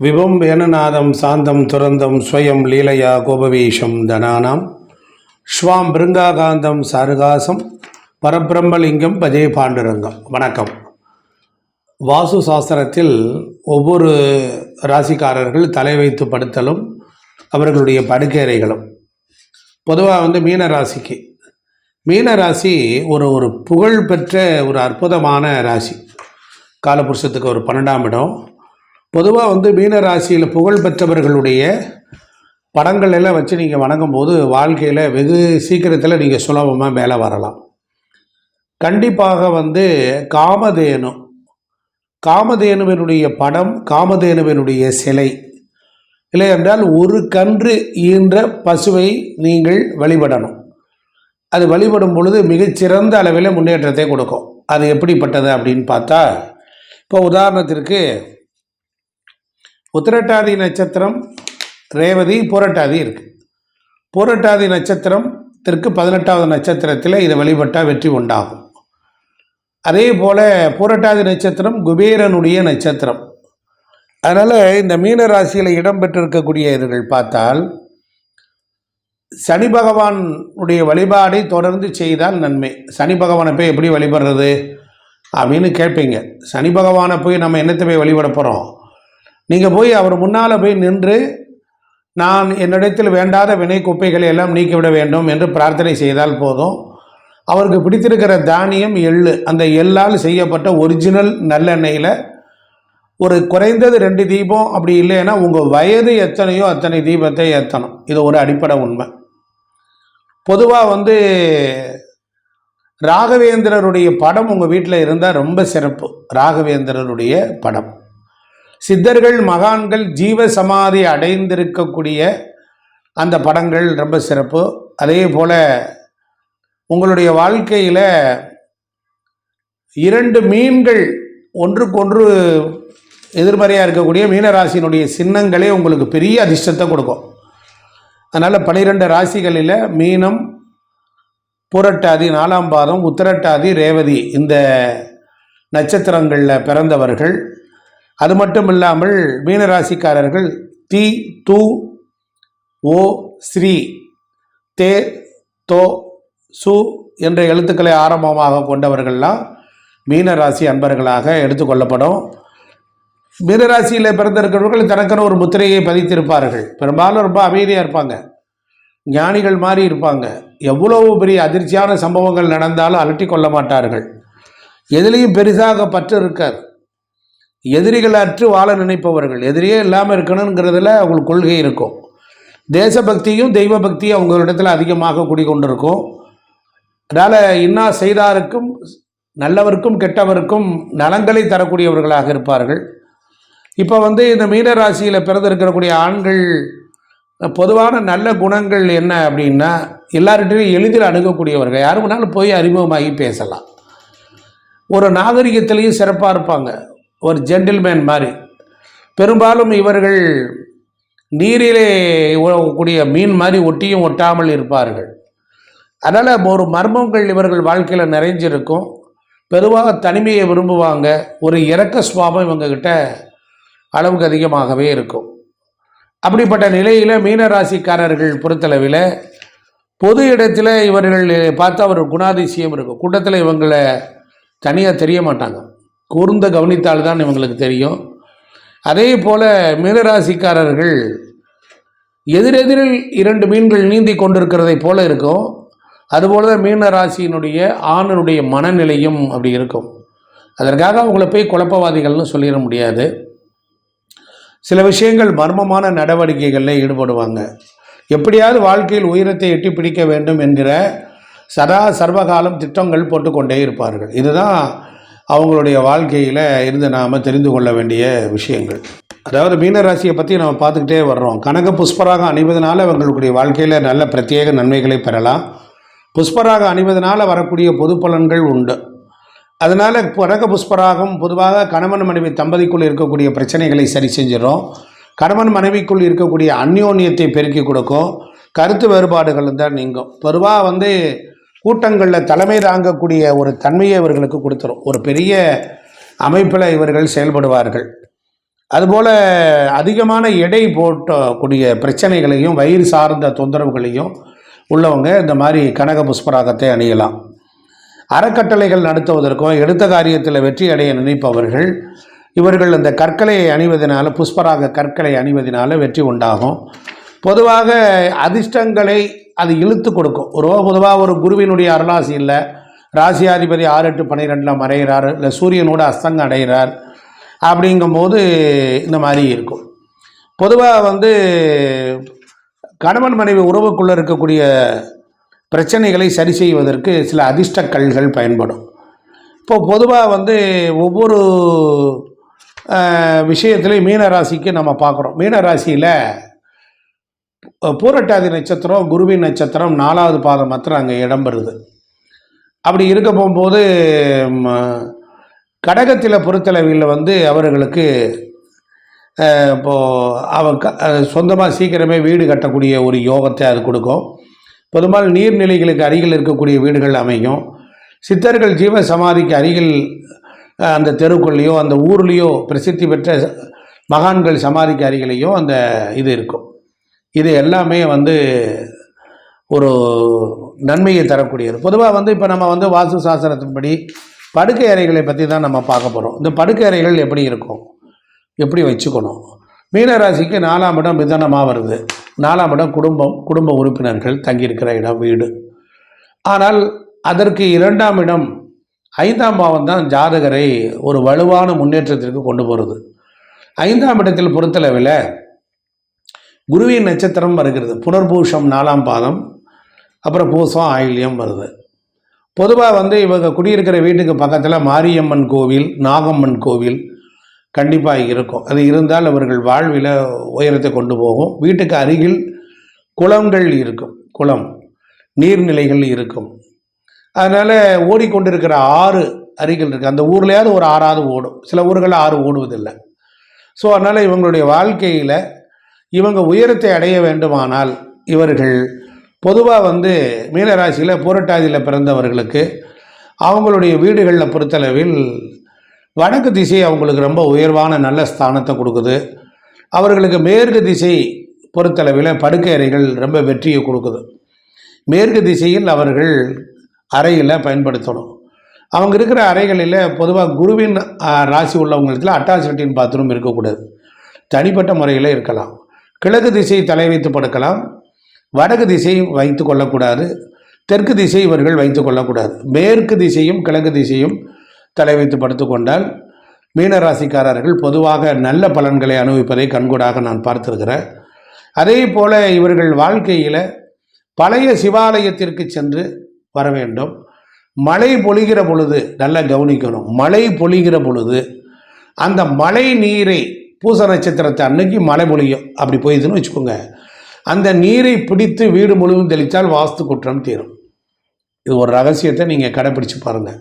விபம் வேணநாதம் சாந்தம் துரந்தம் ஸ்வயம் லீலையா கோபவீஷம் தனானாம். ஸ்வாம் பிருங்காகாந்தம் சாருகாசம். பரபிரம்மலிங்கம் பஜே பாண்டுரங்கம். வணக்கம். வாசு சாஸ்திரத்தில் ஒவ்வொரு ராசிக்காரர்கள் தலை வைத்து படுத்தலும் அவர்களுடைய படுக்கையறைகளும். பொதுவாக வந்து மீன ராசிக்கு. மீன ராசி ஒரு ஒரு புகழ்பெற்ற ஒரு அற்புதமான ராசி. காலபுருஷத்துக்கு ஒரு பன்னெண்டாம் இடம். பொதுவாக வந்து மீன ராசியில் புகழ் பெற்றவர்களுடைய படங்கள் எல்லாம் வச்சு நீங்கள் வணங்கும் போது வாழ்க்கையில் வெகு சீக்கிரத்தில் நீங்கள் சுலபமாக மேலே வரலாம். கண்டிப்பாக வந்து காமதேனு காமதேனுவினுடைய படம் காமதேனுவினுடைய சிலை இல்லை என்றால் ஒரு கன்று ஈன்ற பசுவை நீங்கள் வழிபடணும். அது வழிபடும் பொழுது மிகச்சிறந்த அளவில் முன்னேற்றத்தை கொடுக்கும். அது எப்படிப்பட்டது அப்படின்னு பார்த்தா இப்போ உதாரணத்திற்கு உத்திரட்டாதி நட்சத்திரம் ரேவதி பூரட்டாதி இருக்கு. நட்சத்திரம் நட்சத்திரத்திற்கு பதினெட்டாவது நட்சத்திரத்தில் இதை வழிபட்டால் வெற்றி உண்டாகும். அதே போல் போரட்டாதி நட்சத்திரம் குபேரனுடைய நட்சத்திரம். அதனால் இந்த மீன ராசியில் இடம்பெற்றிருக்கக்கூடிய இதுகள் பார்த்தால் சனி பகவானுடைய வழிபாடை தொடர்ந்து செய்தால் நன்மை. சனி பகவானை போய் எப்படி வழிபடுறது அப்படின்னு கேட்பீங்க. சனி பகவானை போய் நம்ம என்னத்தை போய் வழிபட போகிறோம் நீங்கள் போய் அவர் முன்னால் போய் நின்று நான் என்னிடத்தில் வேண்டாத வினை குப்பைகளை எல்லாம் நீக்கிவிட வேண்டும் என்று பிரார்த்தனை செய்தால் போதும். அவருக்கு பிடித்திருக்கிற தானியம் எள்ளு அந்த எள்ளால் செய்யப்பட்ட ஒரிஜினல் நல்லெண்ணெயில் ஒரு குறைந்தது ரெண்டு தீபம் அப்படி இல்லைன்னா உங்கள் வயது எத்தனையோ அத்தனை தீபத்தை ஏற்றணும் இது ஒரு அடிப்படை உண்மை. பொதுவாக வந்து ராகவேந்திரருடைய படம் உங்கள் வீட்டில் இருந்தால் ரொம்ப சிறப்பு. ராகவேந்திரருடைய படம். சித்தர்கள் மகான்கள் ஜீவ சமாதி அடைந்திருக்கக்கூடிய அந்த படங்கள் ரொம்ப சிறப்பு. அதே போல் உங்களுடைய வாழ்க்கையில் இரண்டு மீன்கள் ஒன்றுக்கொன்று எதிர்மறையாக இருக்கக்கூடிய மீனராசியினுடைய சின்னங்களே உங்களுக்கு பெரிய அதிர்ஷ்டத்தை கொடுக்கும். அதனால் பனிரெண்டு ராசிகளில் மீனம் புரட்டாதி நாலாம் பாதம் உத்திரட்டாதி ரேவதி இந்த நட்சத்திரங்களில் பிறந்தவர்கள். அது மட்டும் இல்லாமல் மீனராசிக்காரர்கள் தி து ஓ ஸ்ரீ தே தோ சு என்ற எழுத்துக்களை ஆரம்பமாக கொண்டவர்கள்லாம் மீனராசி அன்பர்களாக எடுத்துக்கொள்ளப்படும். மீனராசியில் பிறந்திருக்கிறவர்கள் தனக்கென ஒரு முத்திரையை பதித்திருப்பார்கள். பெரும்பாலும் ரொம்ப அமைதியாக இருப்பாங்க. ஞானிகள் மாதிரி இருப்பாங்க. எவ்வளவு பெரிய அதிர்ச்சியான சம்பவங்கள் நடந்தாலும் அலட்டி கொள்ள மாட்டார்கள். எதுலேயும் பெரிதாக பற்று இருக்காது எதிரிகள் அற்று வாழ நினைப்பவர்கள். எதிரியே இல்லாமல் இருக்கணுங்கிறதுல அவங்களுக்கு கொள்கை இருக்கும். தேசபக்தியும் தெய்வ பக்தியும் அவங்களிடத்தில் அதிகமாக குடிக்கொண்டிருக்கும் அதனால் இன்னா செய்தாருக்கும் நல்லவருக்கும் கெட்டவருக்கும் நலங்களை தரக்கூடியவர்களாக இருப்பார்கள். இப்போ வந்து இந்த மீன ராசியில் பிறந்திருக்கக்கூடிய ஆண்கள் பொதுவான நல்ல குணங்கள் என்ன அப்படின்னா எல்லார்கிட்டையும் எளிதில் அணுகக்கூடியவர்கள். யாரு வேணாலும் போய் அறிமுகமாகி பேசலாம். ஒரு நாகரிகத்திலையும் சிறப்பாக இருப்பாங்க. ஒரு ஜென்டில்மேன் மாதிரி. பெரும்பாலும் இவர்கள் நீரிலே கூடிய மீன் மாதிரி ஒட்டியும் ஒட்டாமல் இருப்பார்கள். அதனால் ஒரு மர்மங்கள் இவர்கள் வாழ்க்கையில் நிறைஞ்சிருக்கும். பெருவாக தனிமையை விரும்புவாங்க. ஒரு இறக்க சுவாபம் இவங்கக்கிட்ட அளவுக்கு அதிகமாகவே இருக்கும். அப்படிப்பட்ட நிலையில் மீனராசிக்காரர்கள் பொறுத்தளவில் பொது இடத்துல இவர்கள் பார்த்தா ஒரு குணாதிசயம் இருக்கும். கூட்டத்தில் இவங்களை தனியாக தெரிய மாட்டாங்க. கூர்ந்த கவனித்தால் தான் இவங்களுக்கு தெரியும். அதே போல் மீனராசிக்காரர்கள் எதிரெதிரில் இரண்டு மீன்கள் நீந்தி கொண்டிருக்கிறதை போல இருக்கும். அதுபோல தான் மீன ராசியினுடைய ஆணனுடைய மனநிலையும் அப்படி இருக்கும். அதற்காக அவங்கள போய் குழப்பவாதிகள்னு சொல்லிட முடியாது. சில விஷயங்கள் மர்மமான நடவடிக்கைகளில் ஈடுபடுவாங்க. எப்படியாவது வாழ்க்கையில் உயரத்தை எட்டி பிடிக்க வேண்டும் என்கிற சதா சர்வகாலம் திட்டங்கள் போட்டுக்கொண்டே இருப்பார்கள். இதுதான் அவங்களுடைய வாழ்க்கையில் இருந்து நாம் தெரிந்து கொள்ள வேண்டிய விஷயங்கள். அதாவது மீனராசியை பற்றி நம்ம பார்த்துக்கிட்டே வர்றோம். கனக புஷ்பராக அணிவதனால அவங்களுடைய வாழ்க்கையில் நல்ல பிரத்யேக நன்மைகளை பெறலாம். புஷ்பராக அணிவதனால் வரக்கூடிய பொது பலன்கள் உண்டு. அதனால் கனக புஷ்பராகம் பொதுவாக கணவன் மனைவி தம்பதிக்குள் இருக்கக்கூடிய பிரச்சனைகளை சரி செஞ்சிடும் கணவன் மனைவிக்குள் இருக்கக்கூடிய அந்யோன்யத்தை பெருக்கி கொடுக்கும். கருத்து வேறுபாடுகள் தான் நீங்கும். பொதுவாக வந்து கூட்டங்களில் தலைமை தாங்கக்கூடிய ஒரு தன்மையை இவர்களுக்கு கொடுத்துரும். ஒரு பெரிய அமைப்பில் இவர்கள் செயல்படுவார்கள். அதுபோல் அதிகமான எடை போட்டக்கூடிய பிரச்சனைகளையும் வயிறு சார்ந்த தொந்தரவுகளையும் உள்ளவங்க இந்த மாதிரி கனக புஷ்பராகத்தை அணியலாம். அறக்கட்டளைகள் நடத்துவதற்கும் எடுத்த காரியத்தில் வெற்றி அடைய நினைப்பவர்கள் இவர்கள் இந்த கற்களை அணிவதனால புஷ்பராக கற்களை அணிவதனால வெற்றி உண்டாகும். பொதுவாக அதிர்ஷ்டங்களை அது இழுத்து கொடுக்கும். ஒரு பொதுவாக ஒரு குருவினுடைய அருளாசி இல்லை ராசியாதிபதி ஆறு எட்டு பன்னிரெண்டில் மறைகிறார் இல்லை சூரியனோட அஸ்தங்கம் அடைகிறார் அப்படிங்கும்போது இந்த மாதிரி இருக்கும். பொதுவாக வந்து கணவன் மனைவி உறவுக்குள்ளே இருக்கக்கூடிய பிரச்சனைகளை சரி செய்வதற்கு சில அதிர்ஷ்ட கல்கள் பயன்படும். இப்போது பொதுவாக வந்து ஒவ்வொரு விஷயத்துலேயும் விஷயத்துலையும் நம்ம பார்க்குறோம். மீனராசியில் பூரட்டாதி நட்சத்திரம் குருவின் நட்சத்திரம் நாலாவது பாதம் மாத்திரம் அங்கே இடம்பெறுது அப்படி இருக்க போகும்போது கடகத்தில் பொறுத்தளவில் வந்து அவர்களுக்கு இப்போது இப்போ க சொந்தமாக சீக்கிரமே வீடு கட்டக்கூடிய ஒரு யோகத்தை அது கொடுக்கும். பெரும்பாலும் நீர்நிலைகளுக்கு அருகில் இருக்கக்கூடிய வீடுகள் அமையும். சித்தர்கள் ஜீவ சமாதிக்கு அருகில் அந்த தெருக்குள்ளேயோ அந்த ஊர்லேயோ பிரசித்தி பெற்ற மகான்கள் சமாதிக்கு அருகிலேயோ அந்த இது இருக்கும். இது எல்லாமே வந்து ஒரு நன்மையை தரக்கூடியது. பொதுவாக வந்து இப்போ நம்ம வந்து வாஸ்து சாஸ்திரத்தின்படி படுக்கை அறைகளை பற்றி தான் நம்ம பார்க்க போகிறோம் இந்த படுக்கை அறைகள் எப்படி இருக்கும்? எப்படி வச்சுக்கணும்? மீனராசிக்கு நாலாம் இடம் மிதனமாக வருது. நாலாம் இடம் குடும்பம் குடும்ப உறுப்பினர்கள் தங்கியிருக்கிற இடம் வீடு. ஆனால் அதற்கு இரண்டாம் இடம் ஐந்தாம் பாவம் தான் ஜாதகரை ஒரு வலுவான முன்னேற்றத்திற்கு கொண்டு போகிறது ஐந்தாம் இடத்தில் பொறுத்தளவில் குருவின் நட்சத்திரம் வருகிறது. புனர்பூஷம் நாலாம் பாதம் அப்புறம் பூசம் ஆயில்யம் வருது. பொதுவாக வந்து இவங்க குடியிருக்கிற வீட்டுக்கு பக்கத்தில் மாரியம்மன் கோவில் நாகம்மன் கோவில் கண்டிப்பாக இருக்கும். அது இருந்தால் அவர்கள் வாழ்வில் உயரத்தை கொண்டு போகும். வீட்டுக்கு அருகில் குளங்கள் இருக்கும். குளம் நீர்நிலைகள் இருக்கும். அதனால் ஓடிக்கொண்டிருக்கிற ஆறு அருகில் இருக்குது அந்த ஊர்லேயாவது ஒரு ஆறாவது ஓடும். சில ஊர்களில் ஆறு ஓடுவதில்லை. ஸோ அதனால் இவங்களுடைய வாழ்க்கையில் இவங்க உயரத்தை அடைய வேண்டுமானால் இவர்கள் பொதுவாக வந்து மீனராசியில் புரட்டாதியில் பிறந்தவர்களுக்கு அவங்களுடைய வீடுகளில் பொறுத்தளவில் வடக்கு திசை அவங்களுக்கு ரொம்ப உயர்வான நல்ல ஸ்தானத்தை கொடுக்குது. அவர்களுக்கு மேற்கு திசை பொறுத்தளவில் படுக்கை அறைகள் ரொம்ப வெற்றியை கொடுக்குது. மேற்கு திசையில் அவர்கள் அறையில் பயன்படுத்தணும். அவங்க இருக்கிற அறைகளில் பொதுவாக குருவின் ராசி உள்ளவங்களுக்கு அட்டாச் லெட்டின் பாத்ரூம் இருக்கக்கூடாது. தனிப்பட்ட முறையில் இருக்கலாம். கிழக்கு திசை தலை வைத்து படுக்கலாம் வடக்கு திசை வைத்து கொள்ளக்கூடாது தெற்கு திசை இவர்கள் வைத்து கொள்ளக்கூடாது. மேற்கு திசையும் கிழக்கு திசையும் தலை வைத்து படுத்துக்கொண்டால் மீனராசிக்காரர்கள் பொதுவாக நல்ல பலன்களை அனுபவிப்பதை கண்கூடாக நான் பார்த்திருக்கிறேன். அதே போல இவர்கள் வாழ்க்கையில் பழைய சிவாலயத்திற்கு சென்று வர வேண்டும். மழை பொழிகிற பொழுது நல்லா கவனிக்கணும். மழை பொழிகிற பொழுது அந்த மழை நீரை பூச நட்சத்திரத்தை அன்னைக்கு மழை பொழியும். அப்படி போயிடுதுன்னு வச்சுக்கோங்க. அந்த நீரை பிடித்து வீடு முழுவதும் தெளித்தால் வாஸ்து குற்றம் தீரும். இது ஒரு ரகசியத்தை நீங்கள் கடைப்பிடிச்சு பாருங்கள்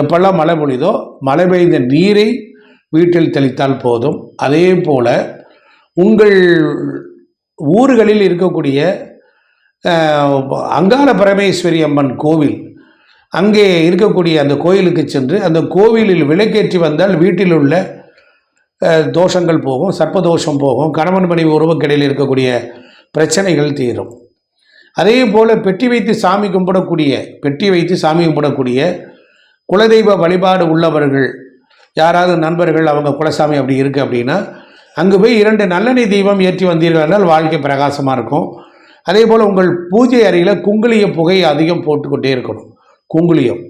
எப்பெல்லாம் மழை பொழிதோ மழை பெய்த நீரை வீட்டில் தெளித்தால் போதும். அதே போல் உங்கள் ஊர்களில் இருக்கக்கூடிய அங்காள பரமேஸ்வரி அம்மன் கோவில் அங்கே இருக்கக்கூடிய அந்த கோயிலுக்கு சென்று அந்த கோவிலில் விளக்கேற்றி வந்தால் வீட்டில் உள்ள தோஷங்கள் போகும் சர்ப்பதோஷம் போகும் கணவன் மனைவி உறவுக்கிடையில் இருக்கக்கூடிய பிரச்சனைகள் தீரும். அதே போல் பெட்டி வைத்து சாமி கும்பிடக்கூடிய பெட்டி வைத்து சாமி கும்பிடக்கூடிய குலதெய்வ வழிபாடு உள்ளவர்கள் யாராவது நண்பர்கள் அவங்க குலசாமி அப்படி இருக்குது அப்படின்னா அங்கு போய் இரண்டு நல்லெண்ணெய் தெய்வம் ஏற்றி வந்தீர்கள் என்றால் வாழ்க்கை பிரகாசமாக இருக்கும். அதே போல் உங்கள் பூஜை அறையில் குங்குளிய புகை அதிகம் போட்டுக்கொண்டே இருக்கணும். குங்குளியம்.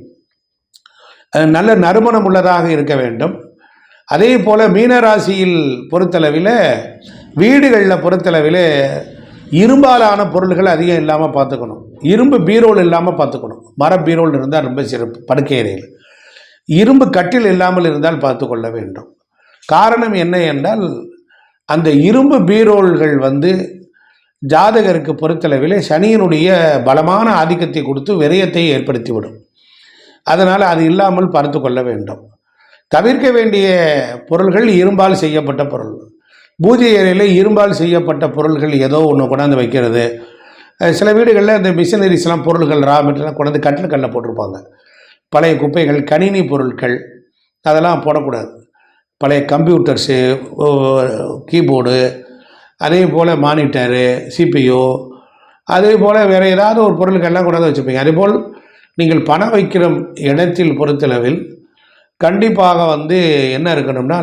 நல்ல நறுமணம் உள்ளதாக இருக்க வேண்டும். அதே போல் மீனராசியில் பொறுத்தளவில் வீடுகளில் பொறுத்தளவில் இரும்பாலான பொருள்கள் அதிகம் இல்லாமல் பார்த்துக்கணும். இரும்பு பீரோல் இல்லாமல் பார்த்துக்கணும். மர பீரோல் இருந்தால் ரொம்ப சிறப்பு படுக்கை அறையில். இரும்பு கட்டில் இல்லாமல் இருந்தால் பார்த்து கொள்ள வேண்டும். காரணம் என்ன என்றால் அந்த இரும்பு பீரோல்கள் வந்து ஜாதகருக்கு பொறுத்தளவில் சனியினுடைய பலமான ஆதிக்கத்தை கொடுத்து விரயத்தை ஏற்படுத்திவிடும். அதனால் அது இல்லாமல் பார்த்து கொள்ள வேண்டும். தவிர்க்க வேண்டிய பொருள்கள் இரும்பால் செய்யப்பட்ட பொருள். பூஜை அறையில் இரும்பால் செய்யப்பட்ட பொருள்கள் ஏதோ ஒன்று கொண்டாந்து வைக்கிறது. சில வீடுகளில் இந்த மிஷினரிஸ்லாம் பொருள்கள் ரா மெட்டீரியல்லாம் கொண்டாந்து கட்டில் கல்லில் போட்டிருப்பாங்க. பழைய குப்பைகள் கணினி பொருட்கள் அதெல்லாம் போடக்கூடாது. பழைய கம்ப்யூட்டர்ஸு கீபோர்டு அதே போல் மானிட்டரு சிபியு அதே போல் வேறு ஏதாவது ஒரு பொருளுக்கெல்லாம் கொண்டாந்து வச்சுப்பீங்க. அதேபோல் நீங்கள் பணம் வைக்கிற இடத்தில் பொறுத்தளவில் கண்டிப்பாக வந்து என்ன இருக்கணும்னா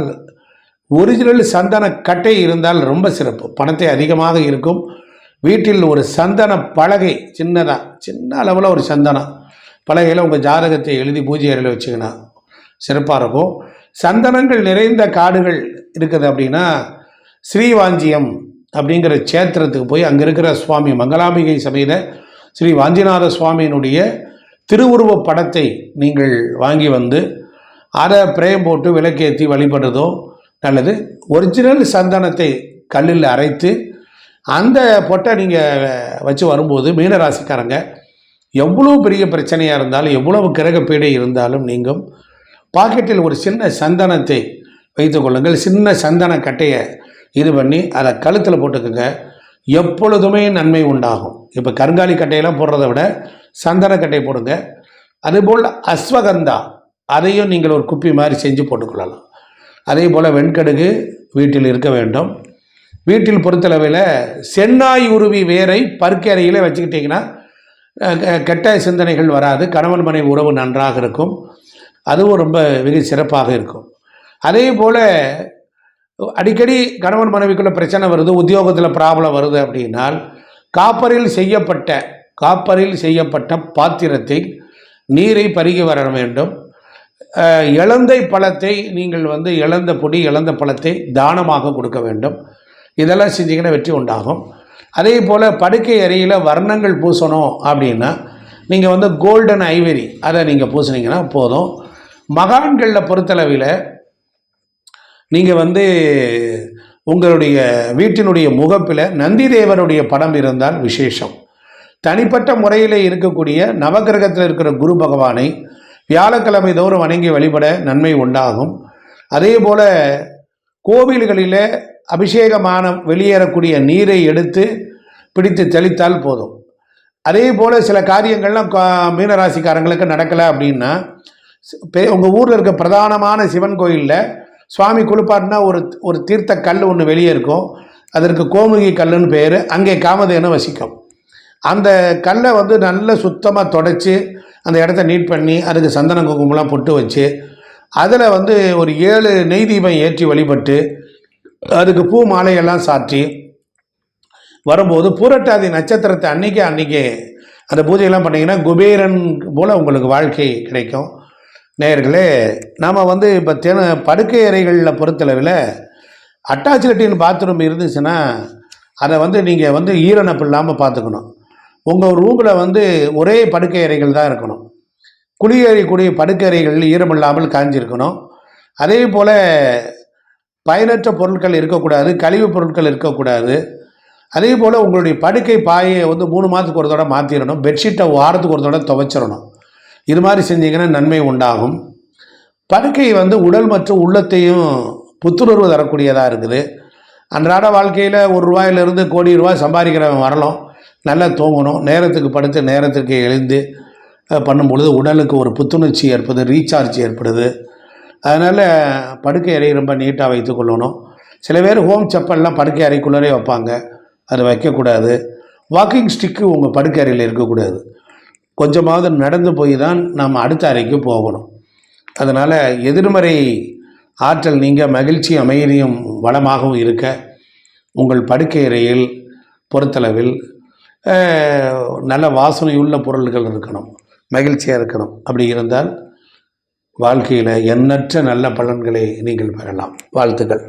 ஒரிஜினல் சந்தன கட்டை இருந்தால் ரொம்ப சிறப்பு. பணத்தை அதிகமாக இருக்கும். வீட்டில் ஒரு சந்தன பலகை சின்னதாக சின்ன அளவில் ஒரு சந்தனம். பலகையில் உங்கள் ஜாதகத்தை எழுதி பூஜை அறையில் வச்சுக்கினா சிறப்பாக இருக்கும். சந்தனங்கள் நிறைந்த காடுகள் இருக்குது அப்படின்னா ஸ்ரீவாஞ்சியம் அப்படிங்கிற சேத்திரத்துக்கு போய் அங்கே இருக்கிற சுவாமி மங்களாம்பிகை சமேத ஸ்ரீ வாஞ்சிநாத சுவாமியினுடைய திருவுருவ படத்தை நீங்கள் வாங்கி வந்து அதை பிரேம் போட்டு விளக்கேற்றி வழிபடுறதோ நல்லது. ஒரிஜினல் சந்தனத்தை கல்லில் அரைத்து அந்த பொட்டை நீங்கள் வச்சு வரும்போது மீனராசிக்காரங்க எவ்வளோ பெரிய பிரச்சனையாக இருந்தாலும் எவ்வளவு கிரக பீடை இருந்தாலும் நீங்கள் பாக்கெட்டில் ஒரு சின்ன சந்தனத்தை வைத்து கொள்ளுங்கள். சின்ன சந்தன கட்டையை இது பண்ணி அதை கழுத்தில் போட்டுக்கோங்க. எப்பொழுதுமே நன்மை உண்டாகும். இப்போ கருங்காலி கட்டையெல்லாம் போடுறத விட சந்தன கட்டையை போடுங்க. அதுபோல் அஸ்வகந்தா அதையும் நீங்கள் ஒரு குப்பி மாதிரி செஞ்சு போட்டுக்கொள்ளலாம். அதே போல் வெண்கடுகு வீட்டில் இருக்க வேண்டும். வீட்டில் பொறுத்தளவில் சென்னாய் உருவி வேரை பருக்கை வச்சுக்கிட்டிங்கன்னா கெ- கெட்ட சிந்தனைகள் வராது. கணவன் மனைவி உறவு நன்றாக இருக்கும். அதுவும் ரொம்ப மிக சிறப்பாக இருக்கும். அதே போல் அடிக்கடி கணவன் மனைவிக்குள்ள பிரச்சனை வருது உத்தியோகத்தில் ப்ராப்ளம் வருது அப்படின்னால் காப்பரில் செய்யப்பட்ட காப்பரில் செய்யப்பட்ட பாத்திரத்தை நீரை பருகி வர வேண்டும் அஹ், பழத்தை நீங்கள் வந்து இழந்த பொடி இழந்த பழத்தை தானமாக கொடுக்க வேண்டும். இதெல்லாம் செஞ்சீங்கன்னா வெற்றி உண்டாகும். அதே போல் படுக்கை அறையில் வர்ணங்கள் பூசணும் அப்படின்னா நீங்கள் வந்து கோல்டன் ஐவரி அதை நீங்கள் பூசுனீங்கன்னா போதும். மகான்களில் பொறுத்தளவில் நீங்கள் வந்து உங்களுடைய வீட்டினுடைய முகப்பில் நந்தி தேவருடைய படம் இருந்தால் விசேஷம். தனிப்பட்ட முறையில் இருக்கக்கூடிய நவகிரகத்தில் இருக்கிற குரு பகவானை வியாழக்கிழமை தோறும் வணங்கி வழிபட நன்மை உண்டாகும். அதே போல் கோவில்களில் அபிஷேகமான வெளியேறக்கூடிய நீரை எடுத்து பிடித்து தெளித்தால் போதும். அதே போல் சில காரியங்கள்லாம் கா- மீனராசிக்காரங்களுக்கு நடக்கலை அப்படின்னா உங்கள் ஊரில் இருக்க பிரதானமான சிவன் கோயிலில் சுவாமி குளிப்பாட்டினா ஒரு ஒரு தீர்த்த கல் ஒன்று வெளியே இருக்கும். அதற்கு கோமுகி கல்லுன்னு பேர். அங்கே காமதேனு வசிக்கும். அந்த கல்லை வந்து நல்ல சுத்தமாக தொடச்சி அந்த இடத்த நீட் பண்ணி அதுக்கு சந்தன குங்குமம்லாம் பொட்டு வச்சு அதில் வந்து ஒரு ஏழு நெய் தீபம் ஏற்றி வழிபட்டு அதுக்கு பூ மாலையெல்லாம் சாற்றி வரும்போது பூரட்டாதி நட்சத்திரத்தை அன்னைக்கே அன்றைக்கே அந்த பூஜையெல்லாம் பண்ணிங்கன்னா குபேரன் போல் உங்களுக்கு வாழ்க்கை கிடைக்கும். நேயர்களே நாம் வந்து இப்போ தின படுக்கை அறைகளில் பொறுத்தளவில் அட்டாச் லெட்டின் பாத்ரூம் இருந்துச்சுன்னா அதை வந்து நீங்கள் வந்து ஈரணப்பு இல்லாமல் பார்த்துக்கணும் உங்கள் ரூமில் வந்து ஒரே படுக்கை அறைகள் தான் இருக்கணும். குளியேறக்கூடிய படுக்கை அறைகள் ஈரமில்லாமல் காஞ்சிருக்கணும். அதே போல் பயனற்ற பொருட்கள் இருக்கக்கூடாது கழிவுப் பொருட்கள் இருக்கக்கூடாது. அதே போல் உங்களுடைய படுக்கை பாயை வந்து மூணு மாதத்துக்கு ஒரு தடவை மாற்றிடணும் பெட்ஷீட்டை வாரத்துக்கு ஒரு தடவை துவைச்சிடணும். இது மாதிரி செஞ்சீங்கன்னா நன்மை உண்டாகும். படுக்கை வந்து உடல் மற்றும் உள்ளத்தையும் புத்துணர்வு தரக்கூடியதாக இருக்குது. அன்றாட வாழ்க்கையில் ஒரு ரூபாயிலிருந்து கோடி ரூபாய் சம்பாதிக்கிறவன் வரலாம். நல்லா தூங்கணும். நேரத்துக்கு படுத்து நேரத்திற்கு எழுந்து பண்ணும்பொழுது உடலுக்கு ஒரு புத்துணர்ச்சி ஏற்படுது ரீசார்ஜ் ஏற்படுது. அதனால் படுக்கை அறை ரொம்ப நீட்டாக வைத்துக்கொள்ளணும் சில பேர் ஹோம் செப்பல்லாம் படுக்கை அறைக்குள்ளரே வைப்பாங்க. அது வைக்கக்கூடாது. வாக்கிங் ஸ்டிக்கு உங்கள் படுக்கை அறையில் இருக்கக்கூடாது. கொஞ்சமாவது நடந்து போய் தான் நாம் அடுத்த அறைக்கு போகணும். அதனால் எதிர்மறை ஆற்றல் நீங்கள் மகிழ்ச்சி அமைதியும் வளமாகவும் இருக்க. உங்கள் படுக்கை அறையில் பொறுத்தளவில் நல்ல நல்ல வாசனையுள்ள பொருள்கள் இருக்கணும். மகிழ்ச்சியாக இருக்கணும். அப்படி இருந்தால் வாழ்க்கையில் எண்ணற்ற நல்ல பலன்களை நீங்கள் பெறலாம். வாழ்த்துக்கள்.